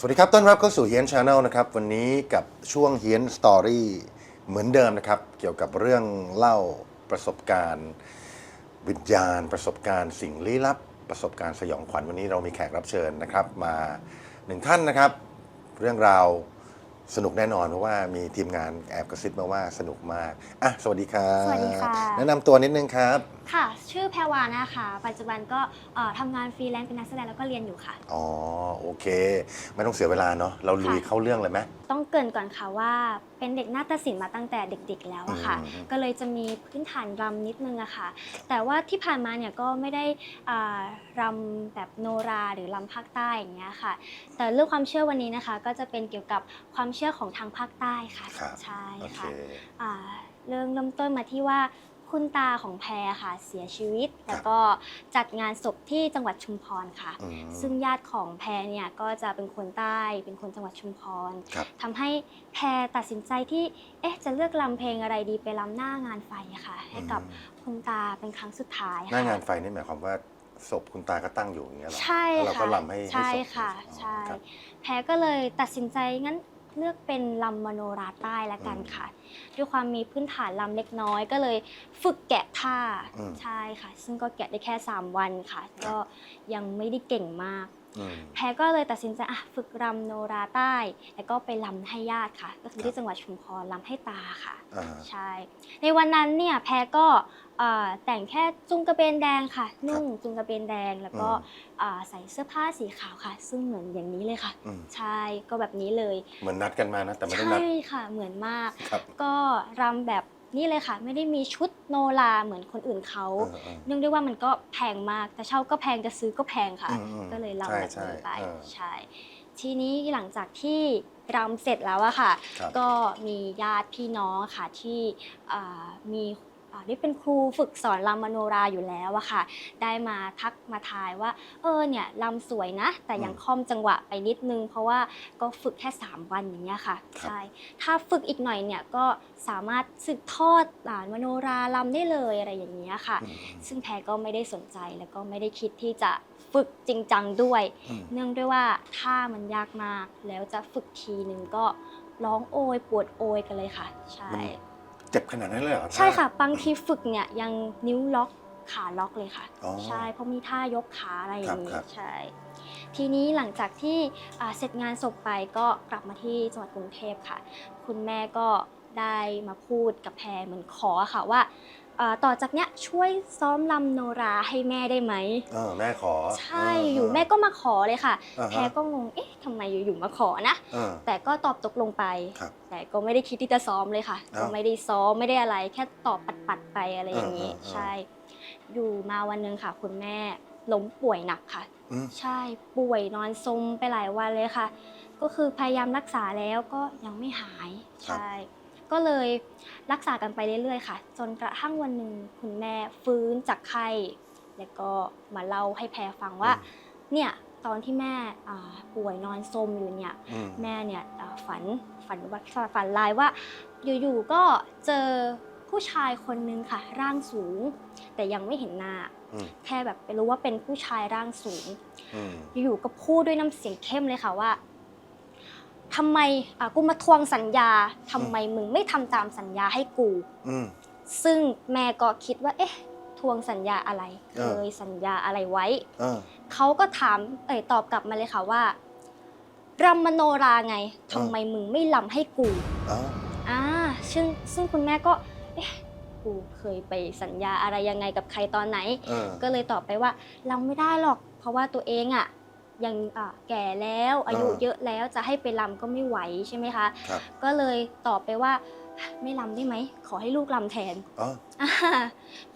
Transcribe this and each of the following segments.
สวัสดีครับต้อนรับเข้าสู่เฮียนชาแนลนะครับ วันนี้กับช่วงเฮียนสตอรี่เหมือนเดิมนะครับ เกี่ยวกับเรื่องเล่าประสบการณ์ วิญญาณ ประสบการณ์สิ่งลี้ลับ ประสบการณ์สยองขวัญวันนี้เรามีแขกรับเชิญนะครับ มาหนึ่งท่านนะครับ เรื่องราว สนุกแน่นอนเพราะว่ามีทีมงานแอบกระซิบมาว่าสนุกมากอะสวัสดีครับสวัสดีค่ะ แนะนำตัวนิดนึงครับ ค่ะ ชื่อแพรวานะคะ ปัจจุบันก็เอ่อทำงานฟรีแลนซ์เป็นนักแสดงแล้วก็เรียนอยู่ค่ะ อ๋อโอเค ไม่ต้องเสียเวลาเนาะเราลุยค่ะเข้าเรื่องเลยไหมต้องเกรินก่อนค่ะว่าเป็นเด็กนาฏศิลป์มาตั้งแต่เด็กๆแล้วอะค่ะ อืม ก็เลยจะมีพื้นฐานรำนิดนึงอะค่ะ แต่ว่าที่ผ่านมาเนี่ยก็ไม่ได้อ่ารำแบบโนราหรือรำภาคใต้อย่างเงี้ยค่ะ แต่เรื่องความเชื่อวันนี้นะคะ ก็จะเป็นเกี่ยวกับความเชื่อของทางภาคใต้ค่ะครับ ใช่โอเค ค่ะ อ่าเรื่องเริ่มต้นมาที่ว่า คุณตาของแพรค่ะเสียชีวิต แล้วก็จัดงานศพที่จังหวัดชุมพรค่ะ อืม ซึ่งญาติของแพรเนี่ยก็จะเป็นคนใต้ เป็นคนจังหวัดชุมพรครับ ทำให้แพรตัดสินใจที่เอ๊ะจะเลือกรำเพลงอะไรดีไปรำหน้างานไฟอะค่ะ ให้กับอืมคุณตาเป็นครั้งสุดท้ายหน้างานค่ะไฟนี่หมายความว่าศพคุณตาก็ตั้งอยู่อย่างเงี้ยเหรอใช่แล้วเราค่ะก็รำให้ให้ใช่ศพค่ะ อ๋อใช่ ครับ แพรก็เลยตัดสินใจงั้น เลือกเป็นลำมโนราใต้ละกันอืมค่ะ ด้วยความมีพื้นฐานลำเล็กน้อย ก็เลยฝึกแกะท่าอืม ใช่ค่ะ ซึ่งก็แกะได้แค่ 3 วันค่ะ ก็ยังไม่ได้เก่งมาก อืม แพรก็เลยตัดสินใจอะฝึกรำโนราใต้ แล้วก็ไปรำให้ญาติค่ะ ก็คือครับที่จังหวัดชุมพรรำให้ตาค่ะ อ่าใช่ ในวันนั้นเนี่ยแพรก็เอ่อแต่งแค่จุงกระเบนแดงค่ะ นุ่งจุงกระเบนแดงแล้วก็อืมอ่าใส่เสื้อผ้าสีขาวค่ะ ซึ่งเหมือนอย่างนี้เลยค่ะ อืม ใช่ก็แบบนี้เลย เหมือนนัดกันมานะ แต่ไม่ได้ใช่นัดค่ะเหมือนมาก ครับก็รำแบบนี้เลยค่ะ ไม่ได้มีชุดโนราเหมือนคนอื่นเขาเออเออ เนื่องด้วยว่ามันก็แพงมากจะเช่าก็แพงจะซื้อก็แพงค่ะ อืมอืมก็เลยรำใช่แบบใช่นี้ไปเออ ใช่ทีนี้หลังจากที่รำเสร็จแล้วอะค่ะ ครับ ก็มีญาติพี่น้องค่ะที่อ่ามีอ่าได้เป็นครูฝึกสอนรำมโนราอยู่แล้วอะค่ะ ได้มาทักมาทายว่า เออเนี่ยรำสวยนะ แต่ยังค่อมจังหวะไปนิดนึง เพราะว่าก็ฝึกแค่ 3 วันอย่างเงี้ยค่ะครับใช่ ถ้าฝึกอีกหน่อยเนี่ยก็สามารถสืบทอดหลานมโนรารำได้เลยอะไรอย่างเงี้ยค่ะอืมซึ่งแพรก็ไม่ได้สนใจแล้วก็ไม่ได้คิดที่จะฝึกจริงจังด้วยอืมเนื่องด้วยว่าท่ามันยากมาก แล้วจะฝึกทีนึงก็ร้องโอยปวดโอยกันเลยค่ะ ใช่ เจ็บขนาดนั้นเลยเหรอใช่ค่ะ บางทีฝึกเนี่ยยังนิ้วล็อกขาล็อกเลยค่ะ อ๋อ ใช่เพราะมีท่ายกขาอะไรอย่างนี้ครับ ใช่ทีนี้หลังจากที่อ่าเสร็จงานศพไปก็กลับมาที่จังหวัดกรุงเทพค่ะ คุณแม่ก็ได้มาพูดกับแพรเหมือนขอค่ะว่า อ่าต่อจากเนี้ยช่วยซ้อมลำโนราให้แม่ได้ไหม เออแม่ขอใช่เอยู่แม่ก็มาขอเลยค่ะ อ่าฮะแพรก็งง เอ๊ะทำไมอยู่ๆมาขอนะเออแต่ก็ตอบตกลงไป ครับแต่ก็ไม่ได้คิดที่จะซ้อมเลยค่ะ อ้าวก็ไม่ได้ซ้อมไม่ได้อะไร แค่ตอบปัดๆไปอะไรอย่างนี้เออเออเออใช่ อยู่มาวันหนึ่งค่ะ คุณแม่ล้มป่วยหนักค่ะ อืมใช่ป่วยนอนซมไปหลายวันเลยค่ะ ก็คือพยายามรักษาแล้วก็ยังไม่หาย ใช่ ก็เลยรักษากันไปเรื่อยๆค่ะ จนกระทั่งวันหนึ่งคุณแม่ฟื้นจากไข้แล้วก็มาเล่าให้แพรฟังว่า เนี่ยตอนที่แม่อ่าป่วยนอนซมอยู่เนี่ยอืมแม่เนี่ยอ่าฝันฝันว่าฝันลายว่า อยู่ๆก็เจอผู้ชายคนนึงค่ะ ร่างสูง แต่ยังไม่เห็นหน้าอืมแค่แบบไปรู้ว่าเป็นผู้ชายร่างสูงอืมอยู่ๆก็พูดด้วยน้ำเสียงเข้มเลยค่ะว่า ทำไมอะกูมาทวงสัญญาทำไมมึงไม่ทำตามสัญญาให้กู อืม ซึ่งแม่ก็คิดว่า เอ๊ะ ทวงสัญญาอะไร เอเคอ ยสัญญาอะไรไว้ เออ เขาก็ถาม เอ่ยตอบกลับมาเลยค่ะว่ารำมโนราไงทำไมมึงไม่รำให้กู เอ้าอ่าซึ่งซึ่งคุณแม่ก็ เอ๊ะ กูเคยไปสัญญาอะไรยังไงกับใครตอนไหน เออ ก็เลยตอบไปว่าเราไม่ได้หรอก เพราะว่าตัวเองอะ่ะ ยังอะแก่แล้วอายุเออเยอะแล้วจะให้ไปลำก็ไม่ไหวใช่ไหมคะครับก็เลยตอบไปว่าไม่ลำได้ไหม ขอให้ลูกลำแทนอ๋ออ่า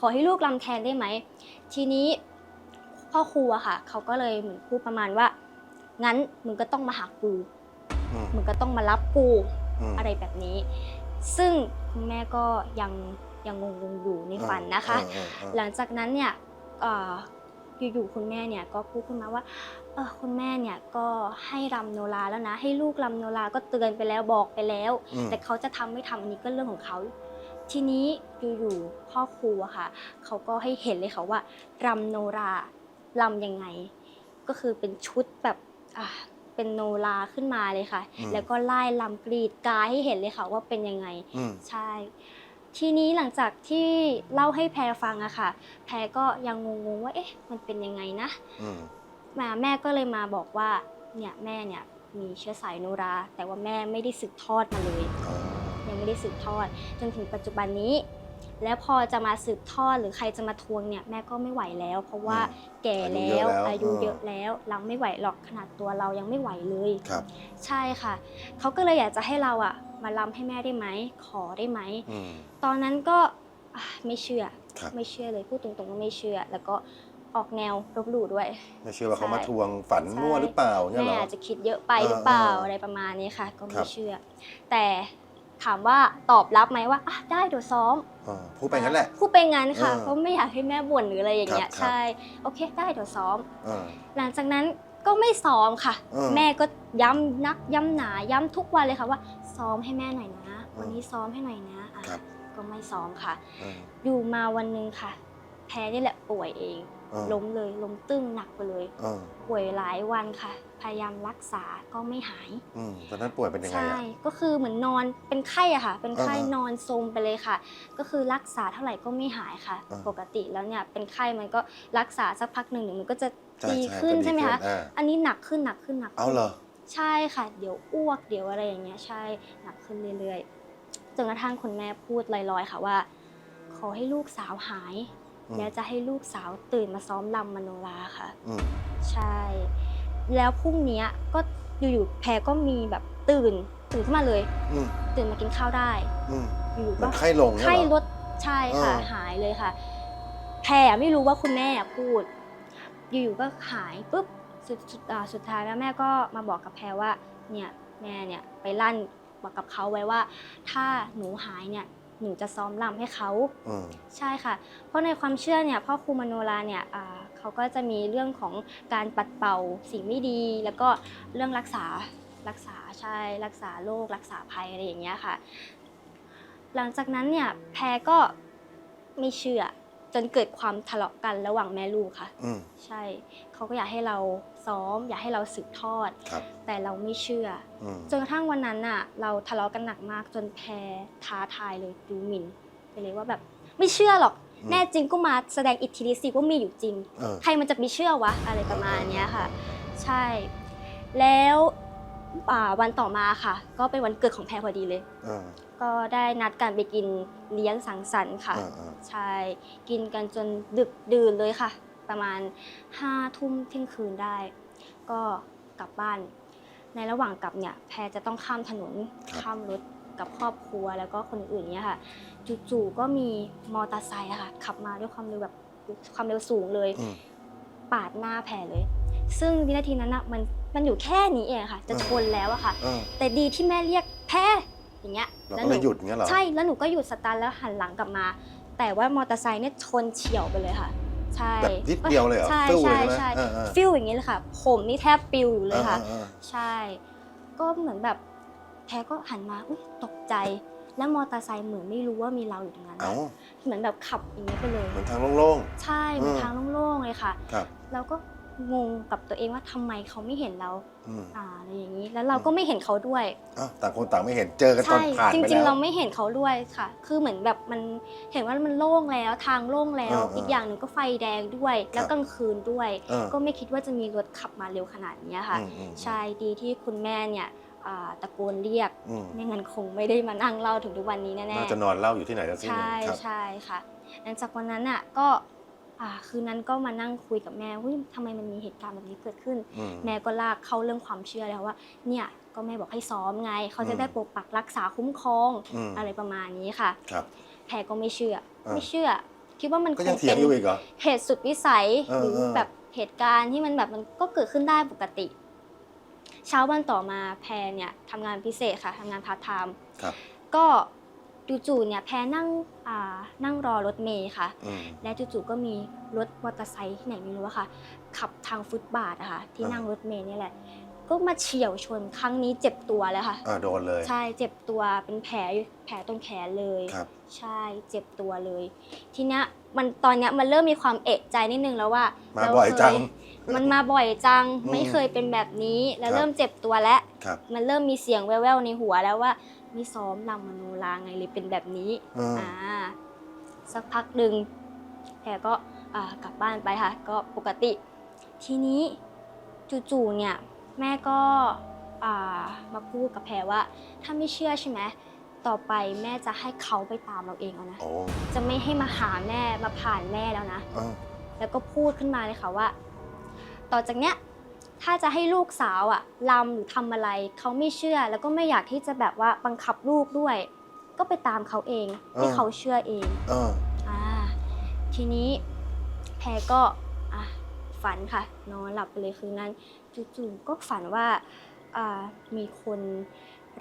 ขอให้ลูกลำแทนได้ไหม ทีนี้พ่อครูอะค่ะ เขาก็เลยเหมือนพูดประมาณว่า งั้นมึงก็ต้องมาหากูอืมมึงก็ต้องมารับกูมอะไรแบบนี้ ซึ่งคุณแม่ก็ยังยังงงๆอยู่ในฝันนะคะเออเออเออหลังจากนั้นเนี่ยเอ่ออยู่ๆคุณแม่เนี่ยก็พูดขึ้นมาว่าเออคุณแม่เนี่ยก็ให้รำโนราแล้วนะ ให้ลูกรำโนราก็เตือนไปแล้วบอกไปแล้ว อืม แต่เขาจะทำไม่ทำอันนี้ก็เรื่องของเขา ทีนี้อยู่ๆพ่อครูอะค่ะเขาก็ให้เห็นเลยค่ะว่ารำโนรารำยังไง ก็คือเป็นชุดแบบอะเป็นโนราขึ้นมาเลยค่ะ อืม แล้วก็ไล่ลำกรีดกายให้เห็นเลยค่ะว่าเป็นยังไง อืม ใช่ ทีนี้หลังจากที่เล่าให้แพรฟังอะค่ะ แพรก็ยังงงๆว่าเอ๊ะ มันเป็นยังไงนะอืมมาแม่ก็เลยมาบอกว่าเนี่ยแม่เนี่ยมีเชื้อสายโนรา แต่ว่าแม่ไม่ได้สืบทอดมาเลย อ๋อยังไม่ได้สืบทอด จนถึงปัจจุบันนี้ แล้วพอจะมาสืบทอดหรือใครจะมาทวงเนี่ยแม่ก็ไม่ไหวแล้ว เพราะว่าแก่แล้วอายุเยอะแล้วเราไม่ไหวหรอกขนาดตัวเรายังไม่ไหวเลยครับ ใช่ค่ะเขาก็เลยอยากจะให้เราอะมาลำให้แม่ได้ไหมขอได้ไหมอืมตอนนั้นก็อะไม่เชื่อครับไม่เชื่อเลยพูดตรงๆว่าไม่เชื่อ แล้วก็ออกแนวลบหลู่ด้วย ไม่เชื่อว่าเขามาใช่ทวงฝันใช่มั่วหรือเปล่าเนี่ยเหรแม่ออาจจะคิดเยอะไปหรือเปล่าอ่าๆอะไรประมาณนี้ค่ะ ก็ครัไม่บเชื่อ แต่ถามว่าตอบรับไหมว่าอะได้เดี๋ยวซ้อม อ่าพูดไปงั้นแหละ พูดไปงั้นค่ะเออเพราะไม่อยากให้แม่บ่นหรืออะไรอย่างเงี้ยครับ ใช่โอเคได้เดี๋ยวซ้อม อ่า หลังจากนั้นก็ไม่ซ้อมค่ะเออแม่ก็ย้ำนักย้ำหนาย้ำทุกวันเลยค่ะว่า ซ้อมให้แม่หน่อยนะเออวันนี้ซ้อมให้หน่อยนะอะครับ ก็ไม่ซ้อมค่ะ อ่าอยู่มาวันหนึ่งค่ะ แพ้นี่แหละป่วยเองอ่า ล้มเลยล้มตึ้งหนักไปเลยอ่าป่วยหลายวันค่ะ พยายามรักษาก็ไม่หายอืมตอนนั้นป่วยเป็นยังไงใช่อะก็คือเหมือนนอนเป็นไข้อะค่ะ เป็นไข้อ่าๆนอนซมไปเลยค่ะ ก็คือรักษาเท่าไหร่ก็ไม่หายค่ะอ่าปกติแล้วเนี่ยเป็นไข้มันก็รักษาสักพักหนึ่งเดี๋ยวมันก็จะใช่ดีใช่ขึ้นก็ดีใช่ไหมคะอ่าอันนี้หนักขึ้นหนักขึ้นหนักขึ้นเอาเหรอใช่ค่ะ เดี๋ยวอ้วกเดี๋ยวอะไรอย่างเงี้ยใช่หนักขึ้นเรื่อยๆจนกระทั่งคุณแม่พูดลอยๆค่ะว่า ขอให้ลูกสาวหายอืม แล้วจะให้ลูกสาวตื่นมาซ้อมลำมโนราค่ะ อืมใช่ แล้วพรุ่งเนี้ยก็อยู่ๆแพรก็มีแบบตื่น ตื่นขึ้นมาเลย อืมตื่นมากินข้าวได้ อืมอยู่ๆเหมืก็อนไข้ลงเนี่ยไข้เหรลอดใช่ค่ะ เออ หายเลยค่ะ แพรไม่รู้ว่าคุณแม่พูด อยู่ๆก็หายปุ๊บสุดสุดอ่าสุดท้ายแล้วแม่ก็มาบอกกับแพรว่า เนี่ยแม่เนี่ยไปลั่นบอกกับเขาไว้ว่า ถ้าหนูหายเนี่ย หนูจะซ้อมรำให้เขาอืมใช่ค่ะ เพราะในความเชื่อเนี่ยพ่อครูมโนราเนี่ยอ่าเขาก็จะมีเรื่องของการปัดเป่าสิ่งไม่ดี แล้วก็เรื่องรักษารักษาใช่รักษาโรครักษาภัยอะไรอย่างเงี้ยค่ะ หลังจากนั้นเนี่ยแพรก็ไม่เชื่อ จนเกิดความทะเลาะกันระหว่างแม่ลูกค่ะ อืม ใช่เขาก็อยากให้เราซ้อม อยากให้เราสืบทอด ครับ แต่เราไม่เชื่อ อืม จนกระทั่งวันนั้นน่ะ เราทะเลาะกันหนักมากจนแพรท้าทายเลยดูหมิ่นไปเลยว่าแบบไม่เชื่อหรอก อืม แน่จริงก็มาแสดงอิทธิฤทธิ์สิว่ามีอยู่จริง เออ ใครมันจะไม่เชื่อวะ อะไรประมาณเนี้ยค่ะ ใช่ แล้วอ่าวันต่อมาค่ะ ก็เป็นวันเกิดของแพรพอดีเลย เออ ก็ได้นัดกันไปกินเลี้ยงสังสรรค์ค่ะเออเออใช่ กินกันจนดึกดื่นเลยค่ะ ประมาณห้าทุ่มเที่ยงคืนได้ ก็กลับบ้าน ในระหว่างกลับเนี่ย แพรจะต้องข้ามถนนข้ามรถกับครอบครัวแล้วก็คนอื่นเนี่ยค่ะ จู่ๆก็มีมอเตอร์ไซค์อะค่ะ ขับมาด้วยความเร็วแบบความเร็วสูงเลย อืม ปาดหน้าแพรเลย ซึ่งวินาทีนั้นอะมันมันอยู่แค่นี้เองค่ะ จะชนแล้วอะค่ะเออแต่ดีที่แม่เรียกแพร อย่างเงี้ยเราแล้วก็หเลนูยหยุดอย่างเงี้ยเหรอใช่แล้วหนูก็หยุดสตาร์ทแล้วหันหลังกลับมา แต่ว่ามอเตอร์ไซค์เนี่ยชนเฉียวไปเลยค่ะ ใช่แบบนิดเดียวเลยเหรอใช่ฟิวเลใช่ยใช่ไหมใช่เออเออฟิลอย่างนี้เลยค่ะ ผมนี่แทบปิวอยู่เลยค่ะออออใช่ ก็เหมือนแบบแพรก็หันมาอุ๊ยตกใจแล้วมอเตอร์ไซค์เหมือนไม่รู้ว่ามีเราอยู่ตรงนั้นเอ้าเหมือนแบบขับอย่างนี้ไปเลย เหมือนทางโล่งใช่ เหมือนเออทางโล่งๆเลยค่ะๆครับเราก็ งงกับตัวเองว่าทำไมเขาไม่เห็นเราอืมอ่าอะไรอย่างนี้ แล้วเราก็ไม่เห็นเขาด้วยอ้าวต่างคนต่างไม่เห็นเจอกันตอนใช่ผ่านจไปริงแล้วๆเราไม่เห็นเขาด้วยค่ะ คือเหมือนแบบมันเห็นว่ามันโล่งแล้วทางโล่งแล้ว เออเอออีอีกอย่างหนึ่งก็ไฟแดงด้วย แล้วครับ กลางคืนด้วย เออก็ไม่คิดว่าจะมีรถขับมาเร็วขนาดนี้ค่ะ อืมอืมใช่ดีที่คุณแม่เนี่ยอ่าตะโกนเรียกอืมไม่งั้นคงไม่ได้มานั่งเล่าถึงทุกวันนี้แน่น่าจะนอนเล่าอยู่ที่ไหนแล้วที่ๆหนึ่งใช่ครับ ใช่ค่ะหลังจากวันนั้นอะก็ อ่าคืนนั้นก็มานั่งคุยกับแม่ว่าทำไมมันมีเหตุการณ์แบบนี้เกิดขึ้น อืม แม่ก็ลากเข้าเรื่องความเชื่อเลยค่ะว่า เนี่ยก็แม่บอกให้ซ้อมไง เขาจะอืมได้ปกปักรักษาคุ้มครองอืม อะไรประมาณนี้ค่ะ ครับ แพรก็ไม่เชื่อ อ่า ไม่เชื่อ คิดว่ามันคก็ยังงเถียเป็งนอยู่อีกเหรอ เหตุสุดวิสัยเออหรือเออ แบบเหตุการณ์ที่มันแบบมันก็เกิดขึ้นได้ปกติ เช้าวันต่อมาแพรเนี่ยทำงานพิเศษค่ะทำงานพาร์ทไทม์ครับ ก็ จู่ๆเนี่ยแพรนั่งอ่านั่งรอรถเมย์ค่ะ อืม และจู่ๆก็มีรถมอเตอร์ไซค์ที่ไหนไม่รู้อะค่ะ ขับทางฟุตบาทอะค่ะ ที่อ่านั่ นั่งรถเมล์นี่แหละก็ก็มาเฉี่ยวชนครั้งนี้เจ็บตัวเลยค่ะ อ่าโดนเลย ใช่เจ็บตัวเป็นแผลแผลต้นแขนเลย ครับ ใช่เจ็บตัวเลย ทีเนี้ยมันตอนเนี้ยมันเริ่มมีความเอะใจนิดนึงแล้วว่ามาเราบ่อยเคจัง มันมาบ่อยจังอืมไม่เคยเป็นแบบนี้แล้วครับเริ่มเจ็บตัวแล้วครับมันเริ่มมีเสียงแว่วๆในหัวแล้วว่าไม่ซ้อมรำมโนราไงเลยเป็นแบบนี้อืมอ่าสักพักหนึ่งแพรก็อ่ากลับบ้านไปค่ะ ก็ปกติ ทีนี้จู่ๆเนี่ยแม่ก็อ่ามาพูดกับแพรว่า ถ้าไม่เชื่อใช่ไหมต่อไปแม่จะให้เขาไปตามเราเองเอานะโอ้จะไม่ให้มาหาแม่มาผ่านแม่แล้วนะเออแล้วก็พูดขึ้นมาเลยค่ะว่า ต่อจากเนี้ยถ้าจะให้ลูกสาวอะลำหรือทำอะไรเขาไม่เชื่อ แล้วก็ไม่อยากที่จะแบบว่าบังคับลูกด้วย ก็ไปตามเขาเองให้เขาเชื่อเองเอออ่าทีนี้แพรก็อะฝันค่ะ นอนหลับไปเลยคืนนั้นจู่ๆก็ฝันว่าอ่ามีคน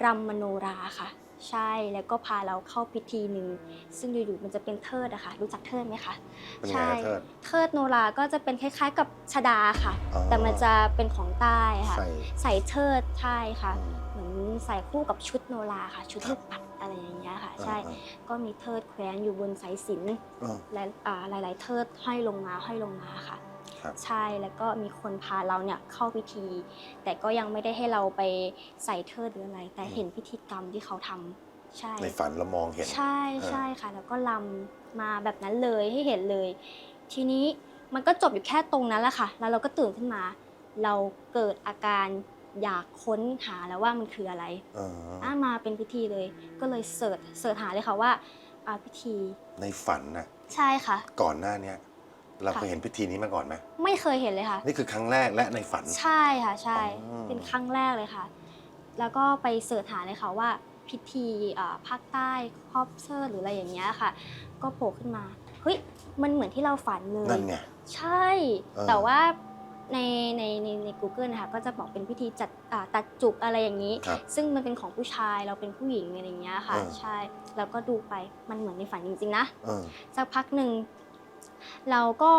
รำมโนราค่ะ ใช่แล้วก็พาเราเข้าพิธีหนึ่งซึ่งอยู่ๆมันจะเป็นเทิดอะค่ะ รู้จักเทิดไหมคะเป็นไงใช่อะเทิด เทิดโนราก็จะเป็นคล้ายๆ กับชดาค่ะ อ๋อ แต่มันจะเป็นของใต้ค่ะ ใส่ใส่เทิดใช่ค่ะอืมเหมือนใส่คู่กับชุดโนราค่ะ ชุดครัลูบกปัดอะไรอย่างเงี้ยค่ะ ใช่อ่าก็มีเทิดแขวนอยู่บนสายสิญจน อ่าและอ่าหลาย ๆ เทิดห้อยลงมาห้อยลงมาค่ะ ครับใช่แล้วก็มีคนพาเราเนี่ยเข้าพิธี แต่ก็ยังไม่ได้ให้เราไปใส่เทิดหรืออะไร แต่เห็นพิธีกรรมที่เขาทำใช่ ในฝันเรามองเห็น ใช่ใช่ค่ะ แล้วก็ลำมาแบบนั้นเลยให้เห็นเลย ทีนี้มันก็จบอยู่แค่ตรงนั้นแหละค่ะ แล้วเราก็ตื่นขึ้นมา เราเกิดอาการอยากค้นหาแล้วว่ามันคืออะไรเอออ่ามาเป็นพิธีเลย ก็เลยเสิร์ชเสิร์ชหาเลยค่ะว่าอ่าพิธีในฝันน่ะใช่ค่ะ ก่อนหน้าเนี้ย เราค่ะเคยเห็นพิธีนี้มาก่อนไหมไม่เคยเห็นเลยค่ะ นี่คือครั้งแรกและในฝัน ใช่ค่ะ ใช่ อ๋อ เป็นครั้งแรกเลยค่ะ แล้วก็ไปเสิร์ชหาเลยค่ะว่าพิธีอ่าภาคใต้ครอบเชิดหรืออะไรอย่างเงี้ยค่ะ ก็โผล่ขึ้นมา เฮ้ย มันเหมือนที่เราฝันเลย นั่นไง ใช่ เออ แต่ว่าในในในใน Google นะคะก็จะบอกเป็นพิธีจัดอ่าตัดจุกอะไรอย่างนี้ ครับ ซึ่งมันเป็นของผู้ชายเราเป็นผู้หญิงอะไรอย่างเงี้ยค่ะ เออ ใช่ แล้วก็ดูไปมันเหมือนในฝันจริงๆนะ เออสักพักหนึ่ง เราก็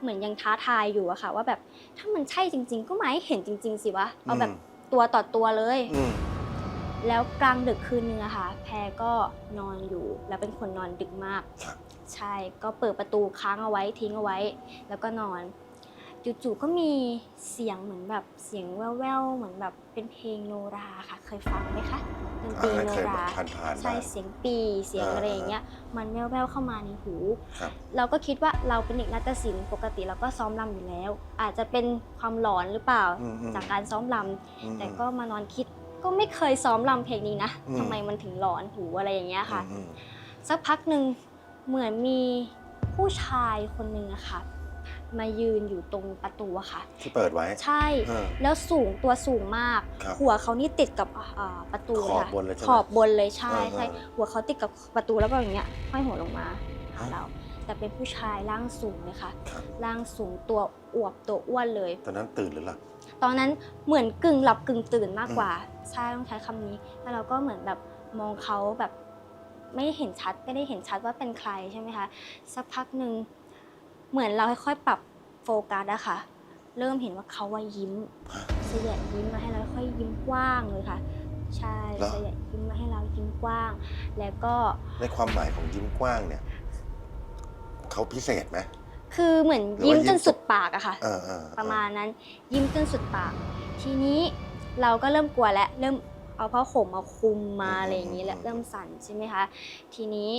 เหมือนยังท้าทายอยู่อะค่ะ ว่าแบบถ้ามันใช่จริง ๆ ก็มาให้เห็นจริง ๆ สิวะเอาแบบอืมตัวต่อตัวเลย อืมแล้วกลางดึกคืนนึงอะค่ะ แพรก็นอนอยู่ แล้วเป็นคนนอนดึกมากครับใช่ก็เปิดประตูค้างเอาไว้ทิ้งเอาไว้ แล้วก็นอน จู่ๆก็มีเสียงเหมือนแบบเสียงแว่วๆเหมือนแบบเป็นเพลงโนราค่ะ เคยฟังไหมคะดนตรีอ่าโนเคยราผ่านผ่านๆใช่มาเสียงปีเสียงอ่าอะไรอย่างเงี้ยมันแว่วๆเข้ามาในหูครับเราก็คิดว่าเราเป็นเด็กนาฏศิลป์ปกติเราก็ซ้อมรำอยู่แล้ว อาจจะเป็นความหลอนหรือเปล่าอืมอืมจากการซ้อมรอืมำแต่ก็มานอนคิดก็ไม่เคยซ้อมรำเพลงนี้นะอืมทำไมมันถึงหลอนหูอะไรอย่างเงี้ยค่ะอืมสักพักหนึ่งเหมือนมีผู้ชายคนหนึ่งอะค่ะ มายืนอยู่ตรงประตูอะค่ะ ที่เปิดไว้ ใช่เออแล้วสูงตัวสูงมาก ครับหัวเขานี่ติดกับอ่าประตูขอบค่ะบนเลยใช่ไหมขอบบนเลยใช่เออใช่เออหัวเขาติดกับประตูแล้วก็อย่างเงี้ยห้อยหัวลงมาหาฮะเรา แต่เป็นผู้ชายร่างสูงเลยค่ะครับ ร่างสูงตัวอวบตัวอ้วนเลย ตอนนั้นตื่นหรือหลับ ตอนนั้นเหมือนกึ่งหลับกึ่งตื่นมากกว่าใช่ต้องใช้คำนี้ แล้วเราก็เหมือนแบบมองเขาแบบไม่เห็นชัดไม่ได้เห็นชัดว่าเป็นใครใช่ไหมคะสักพักหนึ่ง เหมือนเราค่อยๆปรับโฟกัสอะค่ะ เริ่มเห็นว่าเขาว่ายิ้มฮะเสยดยิ้มมาให้เราค่อยยิ้มกว้างเลยค่ะ ใช่เหรอ เสยดยิ้มมาให้เรายิ้มกว้าง แล้วก็ ในความหมายของยิ้มกว้างเนี่ยเขาพิเศษไหม คือเหมือนหรือว่ายิ้ยิ้มมจนสุดปากอะค่ะ เออเออเออประมาณนั้นยิ้มจนสุดปาก ทีนี้เราก็เริ่มกลัวแล้วเริ่มเอาผ้าห่มมาคลุมมาอะไรอย่างนี้แล้วเริ่มสั่นใช่ไหมคะ ทีนี้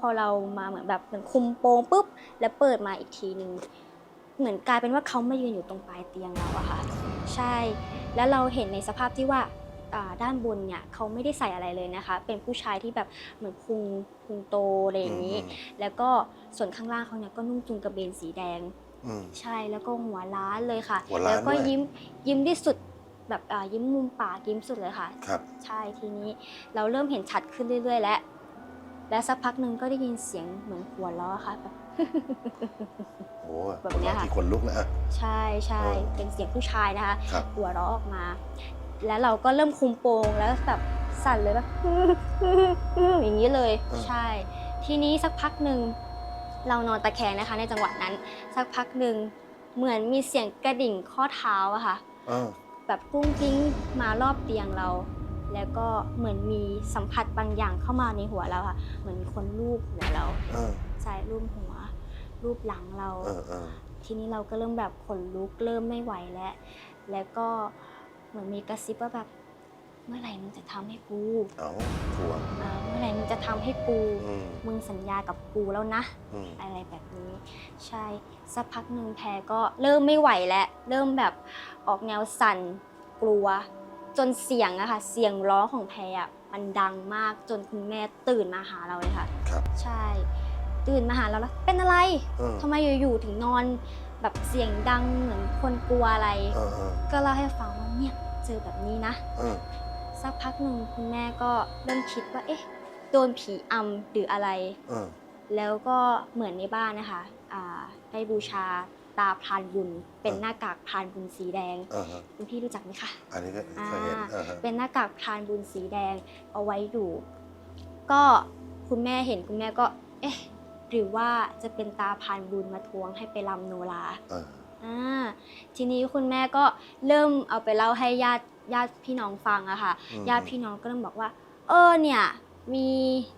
พอเรามาเหมือนแบบเหมือนคุมโปงปุ๊บ แล้วเปิดมาอีกทีหนึ่งเหมือนกลายเป็นว่าเขามายืนอยู่ตรงปลายเตียงเราอะค่ะ ใช่ แล้วเราเห็นในสภาพที่ว่าอ่าด้านบนเนี่ยเขาไม่ได้ใส่อะไรเลยนะคะ เป็นผู้ชายที่แบบเหมือนพุงพุงโตอะไรอย่างนี้มแล้วก็ส่วนข้างล่างเขาเนี่ยก็นุ่งจุงกระเบนสีแดงอืมใช่แล้วก็หัวล้านเลยค่ะหัวล้านแล้วก็ด้วยยิ้มยิ้มที่สุดแบบอ่ายิ้มมุมปากยิ้มสุดเลยค่ะ ครับ ใช่ทีนี้เราเริ่มเห็นชัดขึ้นเรื่อย ๆ แล้ว และสักพักหนึ่งก็ได้ยินเสียงเหมือนหัวล้อค่ะแบบ โอ้แบบเนี้ยค่ะ ที่คนลุกนะอะใช่ใช่เออเป็นเสียงผู้ชายนะคะ ครับ หัวเราะออกมา แล้วเราก็เริ่มคุมโปงแล้วแบบสั่นเลยแบบ อย่างนี้เลยใช่ ทีนี้สักพักหนึ่งเรานอนตะแคงนะคะ ในจังหวะนั้น สักพักหนึ่งเหมือนมีเสียงกระดิ่งข้อเท้าอะค่ะเออแบบกุ้งกิ้งมารอบเตียงเรา แล้วก็เหมือนมีสัมผัสบางอย่างเข้ามาในหัวเราค่ะ เหมือนมีคนลูบหัวเราเออใช่รูปหัวรูปหลังเรา เออเออทีนี้เราก็เริ่มแบบขนลุกเริ่มไม่ไหวแล้ว แล้วก็เหมือนมีกระซิบว่าแบบ เมื่อไหร่มึงจะทำให้กูเอาทวงเออเมื่อไหร่มึงจะทำให้กู อืมมึงสัญญากับกูแล้วนะ อืมอะไรแบบนี้ ใช่สักพักหนึ่งแพรก็เริ่มไม่ไหวแล้ว เริ่มแบบออกแนวสั่นกลัว จนเสียงอะค่ะ เสียงร้องของแพรอะมันดังมากจนคุณแม่ตื่นมาหาเราเลยค่ะ ครับ ใช่ ตื่นมาหาเราแล้วเป็นอะไรเออ ทำไมอยู่ๆถึงนอนแบบเสียงดังเหมือนคนกลัวอะไร เออเออก็เล่าให้ฟังว่าเนี่ยเจอแบบนี้นะ เออสักพักหนึ่งคุณแม่ก็เริ่มคิดว่าเอ๊ะโดนผีอำหรืออะไร เออแล้วก็เหมือนในบ้านนะคะอ่าได้บูชา ตาพรานบุญ เป็นเออหน้ากากพรานบุญสีแดงเออฮะคุณพี่รู้จักไหมคะอันนี้ก็เคยเห็นอ่าเออฮะเป็นหน้ากากพรานบุญสีแดงเอาไว้อยู่ ก็คุณแม่เห็นคุณแม่ก็ เอ๊ะ หรือว่าจะเป็นตาพรานบุญมาทวงให้ไปรำโนราเอออ่าทีนี้คุณแม่ก็เริ่มเอาไปเล่าให้ญาติญาติพี่น้องฟังอะค่ะ อืม ญาติพี่น้องก็เริ่มบอกว่า เออเนี่ย มีอ่า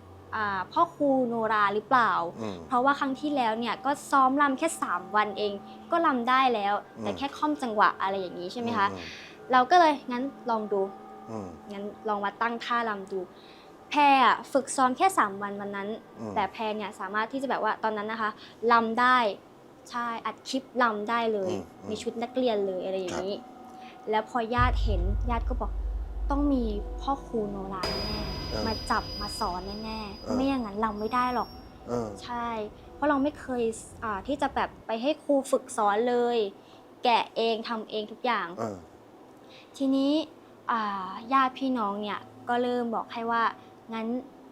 พ่อครูโนราหรือเปล่าอืมเพราะว่าครั้งที่แล้วเนี่ยก็ซ้อมรำแค่ 3 วันเอง ก็รำได้แล้ว แต่อืมแค่ค่อมจังหวะอะไรอย่างนี้ใช่ไหมคะอืมเราก็เลยงั้นลองดูอืมงั้นลองมาตั้งท่ารำดู แพรอะฝึกซ้อมแค่ 3 วันวันนั้นอืมแต่แพรเนี่ยสามารถที่จะแบบว่าตอนนั้นนะคะลำได้ใช่อัดคลิปลำได้เลยอืมอืมมีชุดนักเรียนเลยอะไรอย่างนี้ แล้วพอญาติเห็นญาติก็บอก ต้องมีพ่อครูโนราแน่เออๆมาจับมาสอนแน่เออ ๆไม่อย่างนั้นเราไม่ได้หรอก เออ ใช่ เพราะเราไม่เคยอ่าที่จะแบบไปให้ครูฝึกสอนเลย แกะเองทำเองทุกอย่าง เออ ทีนี้อ่าญาติพี่น้องเนี่ยก็เริ่มบอกให้ว่างั้น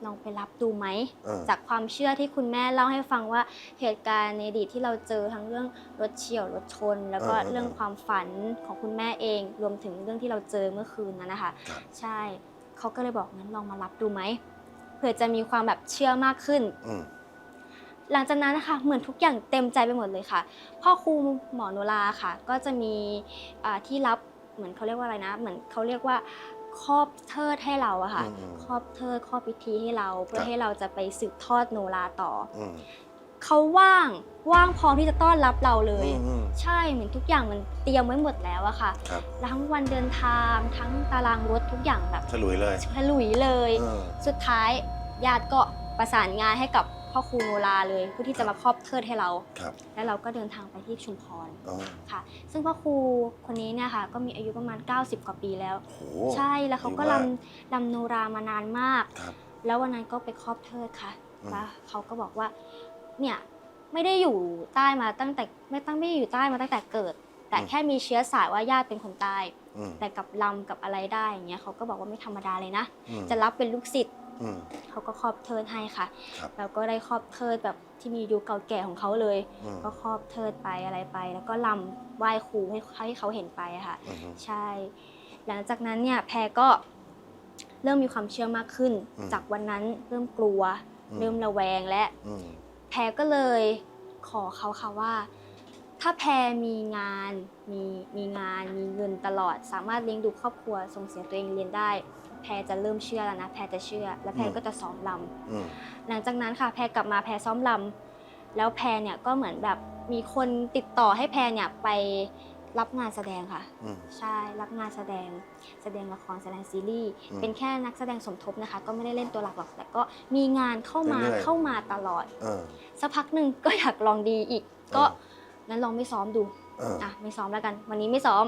ลองไปรับดูไหมเออจากความเชื่อที่คุณแม่เล่าให้ฟังว่าเหตุการณ์ในอดีตที่เราเจอทั้งเรื่องรถเฉี่ยวรถชน แล้วก็เออเออเรื่องความฝันของคุณแม่เอง รวมถึงเรื่องที่เราเจอเมื่อคืนนั้นนะคะ ครับ ใช่เขาก็เลยบอกงั้นลองมารับดูไหมเผื่อจะมีความแบบเชื่อมากขึ้น อืม หลังจากนั้นนะคะเหมือนทุกอย่างเต็มใจไปหมดเลยค่ะพ่อครูหมอโนราค่ะ ก็จะมีอ่าที่รับเหมือนเขาเรียกว่าอะไรนะ เหมือนเขาเรียกว่า ครอบเทิดให้เราอะค่ะอืมอืมครอบเทิดครอบพิธีให้เรา เพื่คอรับ ให้เราจะไปสืบทอดโนราต่ออืมเขาว่างว่างพร้อมที่จะต้อนรับเราเลย อืมอืมใช่เหมือนทุกอย่างมันเตรียมไว้หมดแล้วอะค่ะครับทั้งวันเดินทางทั้งตารางรถทุกอย่างแบบฉลุยเลยฉลุยเลย เออ สุดท้ายญาติก็ประสานงานให้กับ พ่อครูโนราเลยเพื่อที่จะมาครอบเทิดให้เรา ครับแล้วเราก็เดินทางไปที่ชุมพรอ๋อค่ะ ซึ่งพ่อครูคนนี้เนี่ยค่ะ ก็มีอายุประมาณ 90 กว่าปีแล้ว โห ใช่แล้วเขาก็อายุลมากำลำโนรามานานมาก ครับแล้ววันนั้นก็ไปครอบเทิดค่ะอืม แล้วเขาก็บอกว่าเนี่ยไม่ได้อยู่ใต้มาตั้งแต่ไม่ตั้งไม่ได้อยู่ใต้มาตั้งแต่เกิด แต่แค่มีเชื้อสายว่าญาติเป็นคนใต้ อืมแต่กับลำกับอะไรได้อย่างเงี้ยเขาก็บอกว่าไม่ธรรมดาเลยนะ อืมจะรับเป็นลูกศิษย์ อืม เขาก็ครอบเทิดให้ค่ะ ครับแล้วก็ได้ครอบเทิดแบบที่มีอายุเก่าแก่ของเขาเลย อืม ก็ครอบเทิดไปอะไรไป แล้วก็ลำไหว้ครูให้ให้เขาเห็นไปอะค่ะ อืมใช่ หลังจากนั้นเนี่ยแพรก็เริ่มมีความเชื่อมากขึ้น อืมจากวันนั้นเริ่มกลัว อืม เริ่มระแวงและ อืม แพรก็เลยขอเขาค่ะว่า ถ้าแพรมีงานมีมีงานมีเงินตลอด สามารถเลี้ยงดูครอบครัวส่งเสียตัวเองเรียนได้ แพรจะเริ่มเชื่อแล้วนะ แพรจะเชื่อ และแพรก็จะซ้อมลำอืมหลังจากนั้นค่ะ แพรกลับมาแพรซ้อมลำแล้วแพรเนี่ยก็เหมือนแบบมีคนติดต่อให้แพรเนี่ยไปรับงานแสดงค่ะ อืม ใช่รับงานแสดงแสดงละครแสดงซีรีส์อืมเป็นแค่นักแสดงสมทบนะคะ ก็ไม่ได้เล่นตัวหลักหรอกแต่ก็มีงานเข้ามาเรื่อยๆ เข้ามาตลอด เออ สักพักหนึ่งก็อยากลองดีอีก ก็เออ งั้นลองไม่ซ้อมดูเอออะไม่ซ้อมแล้วกัน วันนี้ไม่ซ้อม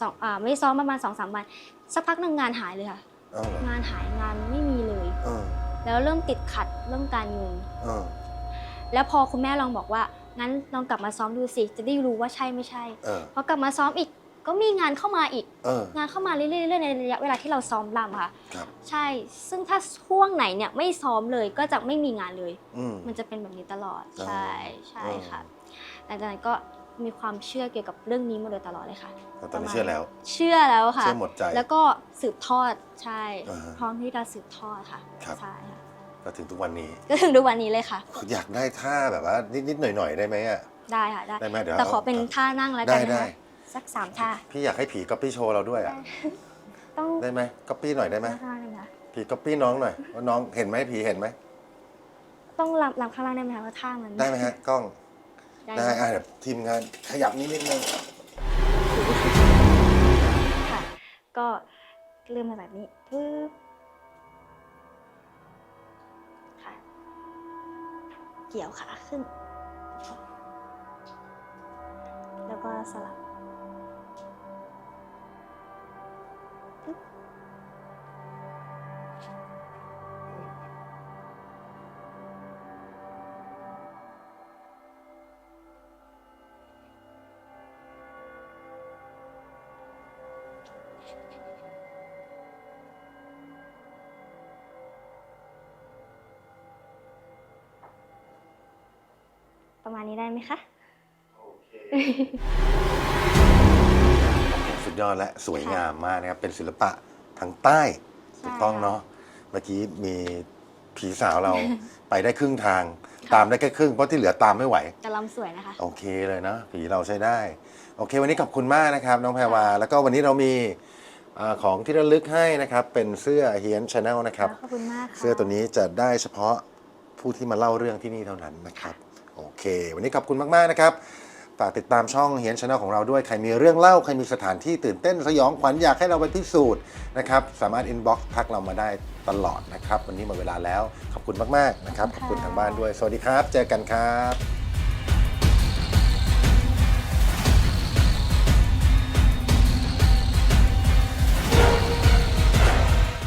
สองอ่าไม่ซ้อมประมาณสองสามวัน สักพักหนึ่งงานหายเลยค่ะ เอาเหรองานหายงานไม่มีเลย เออ แล้วเริ่มติดขัดเรื่องการเงิน เออ แล้วพอคุณแม่ลองบอกว่า งั้นลองกลับมาซ้อมดูสิ จะได้รู้ว่าใช่ไม่ใช่ เออ พอกลับมาซ้อมอีก ก็มีงานเข้ามาอีก เออ งานเข้ามาเรื่อยๆเรื่อยๆในระยะเวลาที่เราซ้อมรำค่ะ ครับ ใช่ ซึ่งถ้าช่วงไหนเนี่ยไม่ซ้อมเลยก็จะไม่มีงานเลย อืม มันจะเป็นแบบนี้ตลอด อ๋อ ใช่ ใช่ค่ะหลังจากนั้นก็ มีความเชื่อเกี่ยวกับเรื่องนี้มาโดยตลอดเลยค่ะแต่ตอนนี้เชื่อแล้ว เชื่อแล้วค่ะ เชื่อหมดใจ แล้วก็สืบทอดใช่อ่าฮะพร้อมที่จะสืบทอดค่ะครับ ใช่ค่ะก็ถึงทุกวันนี้ก็ถึงทุกวันนี้เลยค่ะ อยากได้ท่าแบบว่านิดๆหน่อยๆได้ไหมอะได้ค่ะได้ ได้ไหมเดี๋ยวแต่ขอเป็นาท่านั่งแล้วกัได้นนะได้คะสักสามท่าพี่อยากให้ผีก๊อปปี้โชว์เราด้วยอะต้องได้ไหมก๊อปปี้หน่อยได้ไหมข้างล่างได้ไหมคะผีก๊อปปี้น้องหน่อยว่าน้องเห็นไหมผีเห็นไหมต้องลำลำข้างล่างได้ไหมคะว่าท่ามันได้ไหมฮะกล้อง ได้ได้อะเดี๋ยวทีมงานขยับนิดนิดนึงค่ะ ก็เริ่มมาแบบนี้ปึ๊บค่ะ เกี่ยวขาขึ้น แล้วก็สลับปึ๊บ ประมาณนี้ได้ไหมคะ สุดยอดและสวยงามมากนะครับ เป็นศิลปะทางใต้ถูกต้องใช่ค่ะเนาะเมื่อกี้มีผีสาวเรา ไปได้ครึ่งทางค่ะตามได้แค่ครึ่งเพราะที่เหลือตามไม่ไหวจะลำสวยนะคะ โอเคเลยนะผีเราใช้ได้ โอเค วันนี้ขอบคุณมากนะครับ น้องแพรวา แล้วก็วันนี้เรามีอาของที่ระลึกให้นะครับ เป็นเสื้อเฮียนชาแนลนะครับ ขอบคุณมากค่ะ เสื้อตัวนี้จะได้เฉพาะผู้ที่มาเล่าเรื่องที่นี่เท่านั้นนะครับ โอเค วันนี้ขอบคุณมาก ๆ นะครับฝากติดตามช่องเฮียนชาแนลของเราด้วย ใครมีเรื่องเล่า ใครมีสถานที่ตื่นเต้นสยองขวัญอยากให้เราไปพิสูจน์นะครับสามารถอินบ็อกซ์ทักเรามาได้ตลอดนะครับ วันนี้หมดเวลาแล้ว ขอบคุณมาก ๆ นะครับขอบคุณทางบ้านด้วย สวัสดีครับ เจอกันครับ